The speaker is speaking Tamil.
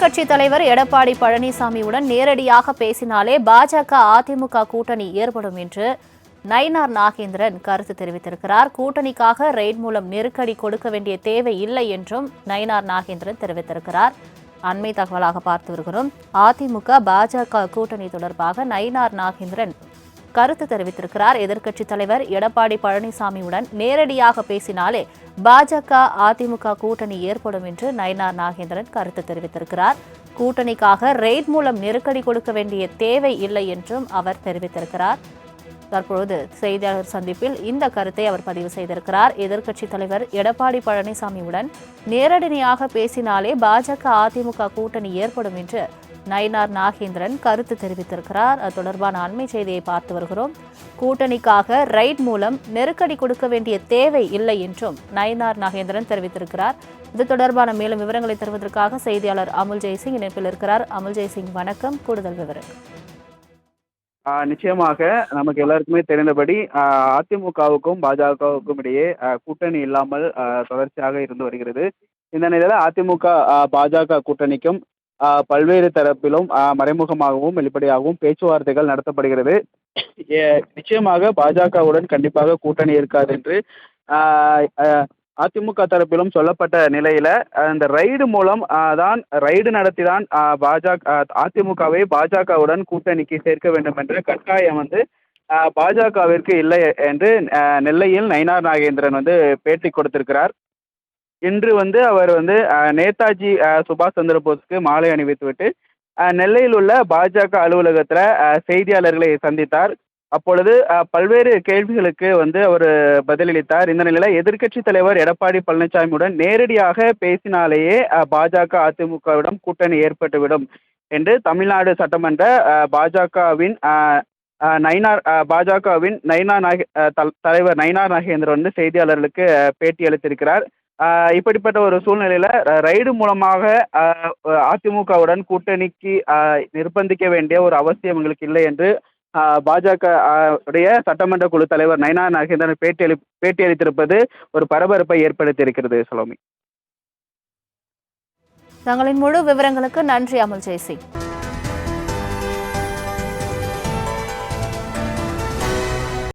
கட்சி தலைவர் எடப்பாடி பழனிசாமியுடன் நேரடியாக பேசினாலே பாஜக அதிமுக கூட்டணி ஏற்படும் என்று நயினார் நாகேந்திரன் கருத்து தெரிவித்திருக்கிறார். கூட்டணிக்காக ரெய்ட் மூலம் நெருக்கடி கொடுக்க வேண்டிய தேவை இல்லை என்றும் நயினார் நாகேந்திரன் தெரிவித்திருக்கிறார். அண்மை தகவலாக பார்த்து வருகிறோம். அதிமுக பாஜக கூட்டணி தொடர்பாக நயினார் நாகேந்திரன் கருத்து தெரிவித்திருக்கிறார். எதிர்க்கட்சித் தலைவர் எடப்பாடி பழனிசாமியுடன் நேரடியாக பேசினாலே பாஜக அதிமுக கூட்டணி ஏற்படும் என்று நயனார் நாகேந்திரன் கருத்து தெரிவித்திருக்கிறார். கூட்டணிக்காக ரெய்ட் மூலம் நெருக்கடி கொடுக்க வேண்டிய தேவை இல்லை என்றும் அவர் தெரிவித்திருக்கிறார். தற்பொழுது செய்தியாளர் சந்திப்பில் இந்த கருத்தை அவர் பதிவு செய்திருக்கிறார். எதிர்க்கட்சித் தலைவர் எடப்பாடி பழனிசாமியுடன் நேரடியாக பேசினாலே பாஜக அதிமுக கூட்டணி ஏற்படும் என்று நயினார் நாகேந்திரன் கருத்து தெரிவித்திருக்கிறார். அது தொடர்பான அண்மை செய்தியை பார்த்து வருகிறோம். கூட்டணிக்காக ரைட் மூலம் நெருக்கடி கொடுக்க வேண்டிய தேவை இல்லை என்றும் நயினார் நாகேந்திரன் தெரிவித்திருக்கிறார். இது தொடர்பான மேலும் விவரங்களை தருவதற்காக செய்தியாளர் அமுல் ஜெய்சிங் இணைப்பில் இருக்கிறார். அமுல் ஜெய்சிங் வணக்கம். கூடுதல் விவரங்கள். நிச்சயமாக நமக்கு எல்லாருக்குமே தெரிந்தபடி அதிமுகவுக்கும் பாஜகவுக்கும் இடையே கூட்டணி இல்லாமல் தொடர்ச்சியாக இருந்து வருகிறது. இந்த நிலையில் அதிமுக பாஜக கூட்டணிக்கும் பல்வேறு தரப்பிலும் மறைமுகமாகவும் வெளிப்படையாகவும் பேச்சுவார்த்தைகள் நடத்தப்படுகிறது. நிச்சயமாக பாஜகவுடன் கண்டிப்பாக கூட்டணி இருக்காது என்று அதிமுக தரப்பிலும் சொல்லப்பட்ட நிலையில அந்த ரைடு மூலம் தான் ரைடு நடத்தி தான் பாஜக அதிமுகவை பாஜகவுடன் கூட்டணிக்கு சேர்க்க வேண்டும் என்ற கட்டாயம் வந்து பாஜகவிற்கு இல்லை என்று நெல்லையில் நயினார் நாகேந்திரன் வந்து பேட்டி கொடுத்திருக்கிறார். இன்று வந்து அவர் வந்து நேதாஜி சுபாஷ் சந்திரபோஸ்க்கு மாலை அணிவித்துவிட்டு நெல்லையில் உள்ள பாஜக அலுவலகத்தில் செய்தியாளர்களை சந்தித்தார். அப்பொழுது பல்வேறு கேள்விகளுக்கு வந்து அவர் பதிலளித்தார். இந்த நிலையில் எதிர்க்கட்சி தலைவர் எடப்பாடி பழனிசாமியுடன் நேரடியாக பேசினாலேயே பாஜக அதிமுகவிடம் கூட்டணி ஏற்பட்டுவிடும் என்று தமிழ்நாடு சட்டமன்ற பாஜகவின் நைனார் நயினார் பாஜகவின் நயினா நாகே தலைவர் நயினார் நாகேந்திரன் வந்து செய்தியாளர்களுக்கு பேட்டி அளித்திருக்கிறார். இப்படிப்பட்ட ஒரு சூழ்நிலையில் ரைடு மூலமாக அதிமுகவுடன் கூட்டணிக்கு நிர்பந்திக்க வேண்டிய ஒரு அவசியம் எங்களுக்கு இல்லை என்று பாஜக உடைய சட்டமன்ற குழு தலைவர் நயனா நாகேந்திரன் பேட்டியளி பேட்டியளித்திருப்பது ஒரு பரபரப்பை ஏற்படுத்தியிருக்கிறது சலோமி. தங்களின் முழு விவரங்களுக்கு நன்றி அமல் ஜெய்சிங்